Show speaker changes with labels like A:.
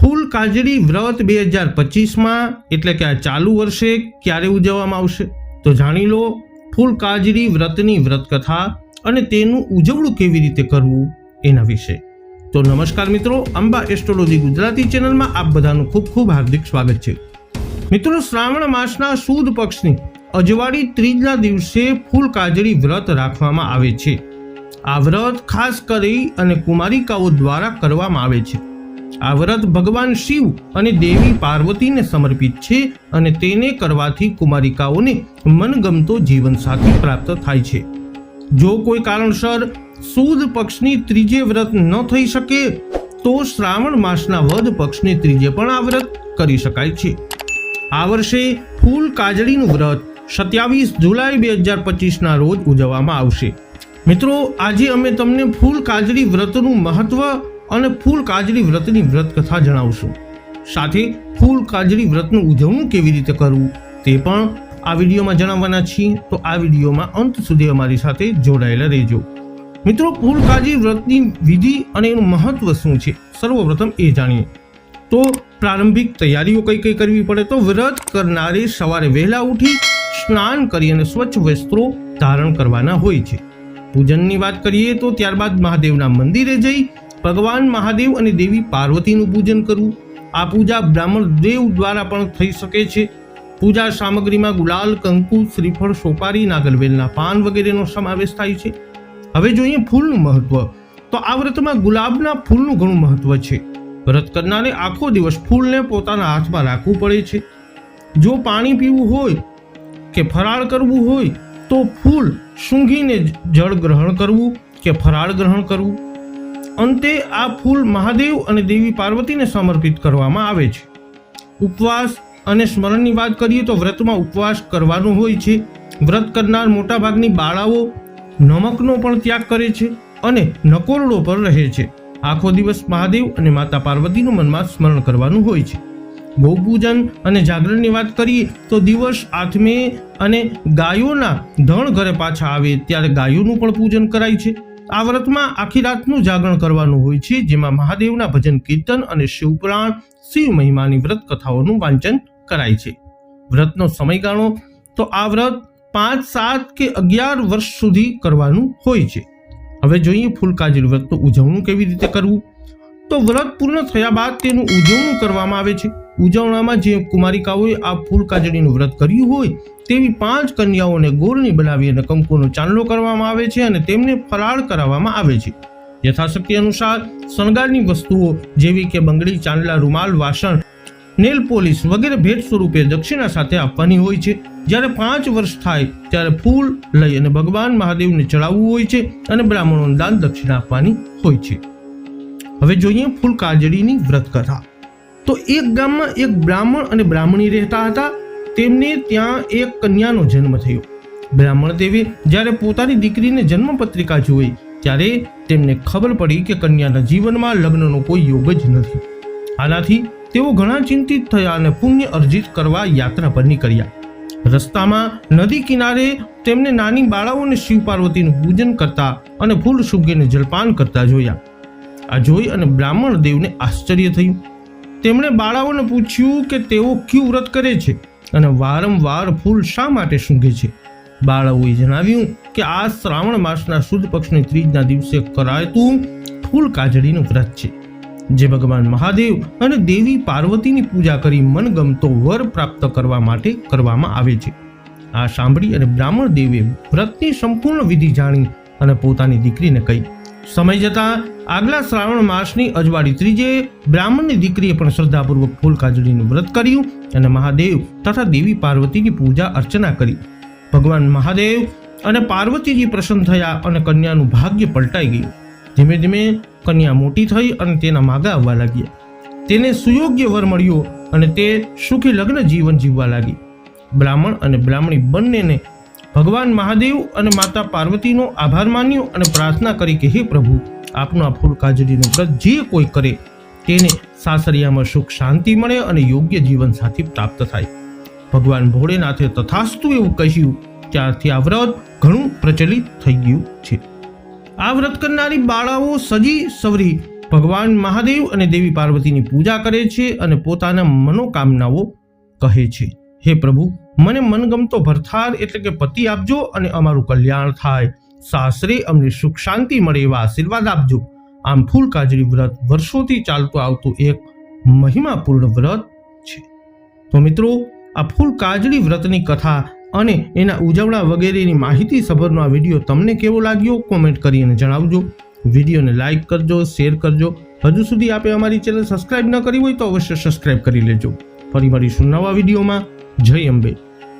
A: ફૂલ કાજળી વ્રત બે હજાર પચીસમાં, એટલે કે આ ચાલુ વર્ષે ક્યારે ઉજવવામાં આવશે? તો જાણી લો, ફૂલ કાજળી વ્રતની વ્રત કથા અને તેનું ઉજવણું કેવી રીતે કરવું એના વિશે. તો નમસ્કાર મિત્રો, અંબા એસ્ટ્રોલોજી ગુજરાતી ચેનલમાં આપ બધાનું ખૂબ ખૂબ હાર્દિક સ્વાગત છે. મિત્રો, શ્રાવણ માસના સુદ પક્ષની અજવાળી ત્રીજના દિવસે ફૂલ કાજળી વ્રત રાખવામાં આવે છે. આ વ્રત ખાસ કરી અને કુમારિકાઓ દ્વારા કરવામાં આવે છે. આ વ્રત ભગવાન શિવ અને દેવી પાર્વતીને સમર્પિત છે અને તેને કરવાથી કુમારિકાઓને મનગમતો જીવનસાથી પ્રાપ્ત થાય છે. જો કોઈ કારણસર સુદ પક્ષની ત્રીજે વ્રત ન થઈ શકે, તો શ્રાવણ માસના વદ પક્ષની ત્રીજે પણ આ વ્રત કરી શકાય છે. આ વર્ષે ફૂલ કાજળીનું વ્રત સત્યાવીસ જુલાઈ બે હજાર પચીસના રોજ ઉજવવામાં આવશે. મિત્રો, આજે અમે તમને ફૂલ કાજળી વ્રતનું મહત્વ અને ફૂલ કાજળી વ્રતની વ્રત કથા જણાવશું. સાથે ફૂલ કાજળી વ્રતનું ઉજવણું કેવી રીતે કરવું તે પણ આ વિડીયોમાં જણાવવાના છીએ. તો આ વિડીયોમાં અંત સુધી અમારી સાથે જોડાયેલા રહેજો. મિત્રો, ફૂલ કાજળી વ્રતની વિધિ અને એનું મહત્વ શું છે? સર્વપ્રથમ એ જાણીએ. તો પ્રારંભિક તૈયારીઓ કઈ કઈ કરવી પડે? તો વ્રત કરનારે સવારે વહેલા ઉઠી સ્નાન કરી અને સ્વચ્છ વસ્ત્રો ધારણ કરવાના હોય છે. પૂજનની વાત કરીએ તો ત્યારબાદ મહાદેવના મંદિરે જઈ ભગવાન મહાદેવ અને દેવી પાર્વતીનું પૂજન કરવું. આ પૂજા બ્રાહ્મણ દેવ દ્વારા પણ થઈ શકે છે. પૂજા સામગ્રીમાં ગુલાલ, કંકુ, શ્રીફળ, સોપારી નાગલવેલના પાન વગેરેનો સમાવેશ થાય છે. હવે જોઈએ ફૂલનું મહત્વ. તો આ વ્રતમાં ગુલાબના ફૂલનું ઘણું મહત્વ છે. વ્રત કરનારે આખો દિવસ ફૂલને પોતાના હાથમાં રાખવું પડે છે. જો પાણી પીવું હોય કે ફરાળ કરવું હોય તો ફૂલ સૂંઘીને જળ ગ્રહણ કરવું કે ફરાળ ગ્રહણ કરવું. અંતે આ ફૂલ મહાદેવ અને દેવી પાર્વતીને સમર્પિત કરવામાં આવે છે. ઉપવાસ અને સ્મરણની વાત કરીએ તો વ્રતમાં ઉપવાસ કરવાનો હોય છે. વ્રત કરનાર મોટાભાગની બાળાઓ નમકનો પણ ત્યાગ કરે છે અને નકોરડો પર રહે છે. આખો દિવસ મહાદેવ અને માતા પાર્વતીનું મનમાં સ્મરણ કરવાનું હોય છે. ગૌપૂજન અને જાગરણની વાત કરીએ તો દિવસ આથમે અને ગાયોના ધણ ઘરે પાછા આવે ત્યારે ગાયોનું પણ પૂજન કરાય છે. આ વ્રતમાં આખી રાતનું જાગરણ કરવાનું હોય છે, જેમાં મહાદેવના ભજન, કીર્તન અને શિવપુરાણ, શિવ મહિમાની વ્રત કથાઓનું વાંચન કરાય છે. વ્રતનો સમયગાળો તો આ વ્રત પાંચ, સાત કે અગિયાર વર્ષ સુધી કરવાનું હોય છે. હવે જોઈએ ફૂલકાજી વ્રતનું ઉજવણું કેવી રીતે કરવું? તો વ્રત પૂર્ણ થયા બાદ તેનું ઉજવણું કરવામાં આવે છે. ઉજવણામાં જે કુમારિકાઓએ આ ફૂલ કાજળીનું વ્રત કર્યું હોય, તેવી પાંચ કન્યાઓને ગોળની બનાવી અને કંકુનો ચાંદલો કરવામાં આવે છે અને તેમને ફરાળ કરાવવામાં આવે છે. યથાશક્તિ અનુસાર, શણગારની વસ્તુઓ જેવી કે બંગડી, ચાંદલા, રૂમાલ, વાસણ, નેલ પોલિશ વગેરે ભેટ સ્વરૂપે દક્ષિણા સાથે આપવાની હોય છે. જ્યારે પાંચ વર્ષ થાય, ત્યારે ફૂલ લઈ અને ભગવાન મહાદેવને ચડાવવું હોય છે અને બ્રાહ્મણોને દાન દક્ષિણા આપવાની હોય છે. હવે જોઈએ ફૂલ કાજળીની વ્રત કથા. તો એક ગામમાં એક બ્રાહ્મણ અને બ્રાહ્મણી રહેતા હતા. તેમને ત્યાં એક કન્યાનો જન્મ થયો. બ્રાહ્મણ દેવે જ્યારે પોતાની દીકરીને જન્મપત્રિકા જોઈ, ત્યારે તેમને ખબર પડી કે કન્યાના જીવનમાં લગ્નનો કોઈ યોગ જ નથી. આનાથી તેઓ ઘણા ચિંતિત થયા અને પુણ્ય અર્જિત કરવા યાત્રા પર નીકળ્યા. રસ્તામાં નદી કિનારે તેમને નાની બાળાઓને શિવ પાર્વતીનું પૂજન કરતા અને ફૂલ સુગીને જલપાન કરતા જોયા. આ જોઈ અને બ્રાહ્મણ દેવને આશ્ચર્ય થયું. તેમણે બાળાઓને પૂછ્યું કે તેઓ ક્યુ વ્રત કરે છે અને વારંવાર ફૂલ શા માટે સૂંઘે છે? બાળાઓએ જણાવ્યું કે આ શ્રાવણ માસના શુદ્ધ પક્ષની ત્રીજના દિવસે કરાયતું ફૂલ કાજળીનું વ્રત છે. જે ભગવાન મહાદેવ અને દેવી પાર્વતીની પૂજા કરી મનગમતો વર પ્રાપ્ત કરવા માટે કરવામાં આવે છે. આ સાંભળી અને બ્રાહ્મણ દેવે વ્રતની સંપૂર્ણ વિધિ જાણી અને પોતાની દીકરીને કહી સમય જતાં આગલા શ્રાવણ માસની અજવાળી ત્રીજે બ્રાહ્મણની દીકરીએ પણ શ્રદ્ધાપૂર્વક ફૂલ કાજળીનું વ્રત કર્યું અને મહાદેવ તથા દેવી પાર્વતીની પૂજા અર્ચના કરી. ભગવાન મહાદેવ અને પાર્વતીજી પ્રસન્ન થયા અને કન્યાનું ભાગ્ય પલટાઈ ગયું. ધીમે ધીમે કન્યા મોટી થઈ અને તેના માગા આવવા લાગ્યા. તેને સુયોગ્ય વર મળ્યો અને તે સુખી લગ્ન જીવન જીવવા લાગી. બ્રાહ્મણ અને બ્રાહ્મણી બંનેને ભગવાન મહાદેવ અને માતા પાર્વતીનો આભાર માન્યો અને પ્રાર્થના કરી કે હે પ્રભુ, આપનો આ ફૂલ કાજરીનું વ્રત જે કોઈ કરે, તેને સાસરિયામાં સુખ શાંતિ મળે અને યોગ્ય જીવન સાથી પ્રાપ્ત થાય. ભગવાન ભોળેનાથે તથાસ્તુ એવું કહ્યું ત્યારથી આ વ્રત ઘણું પ્રચલિત થઈ ગયું છે. આ વ્રત કરનારી બાળાઓ સજી સવરી ભગવાન મહાદેવ અને દેવી પાર્વતીની પૂજા કરે છે અને પોતાના મનોકામનાઓ કહે છે. હે પ્રભુ મને મનગમતો ભરથાર એટલે કે પતિ આપજો અને અમારું કલ્યાણ થાય. સાસરે અમને સુખ શાંતિ મળે એવા આશીર્વાદ આપજો. આમ ફૂલ કાજરી વ્રત વર્ષોથી ચાલતું આવતું એક મહિમાપૂર્ણ વ્રત છે. તો મિત્રો, આ ફૂલ કાજળી વ્રતની કથા અને એના ઉજવણા વગેરેની માહિતી સભરનો આ વીડિયો તમને કેવો લાગ્યો કોમેન્ટ કરીને જણાવજો. વિડીયોને લાઇક કરજો, શેર કરજો. હજુ સુધી આપે અમારી ચેનલ સબસ્ક્રાઇબ ન કરી હોય તો અવશ્ય સબસ્ક્રાઇબ કરી લેજો. ફરી મળીશું નવા વિડીયોમાં. જય અંબે.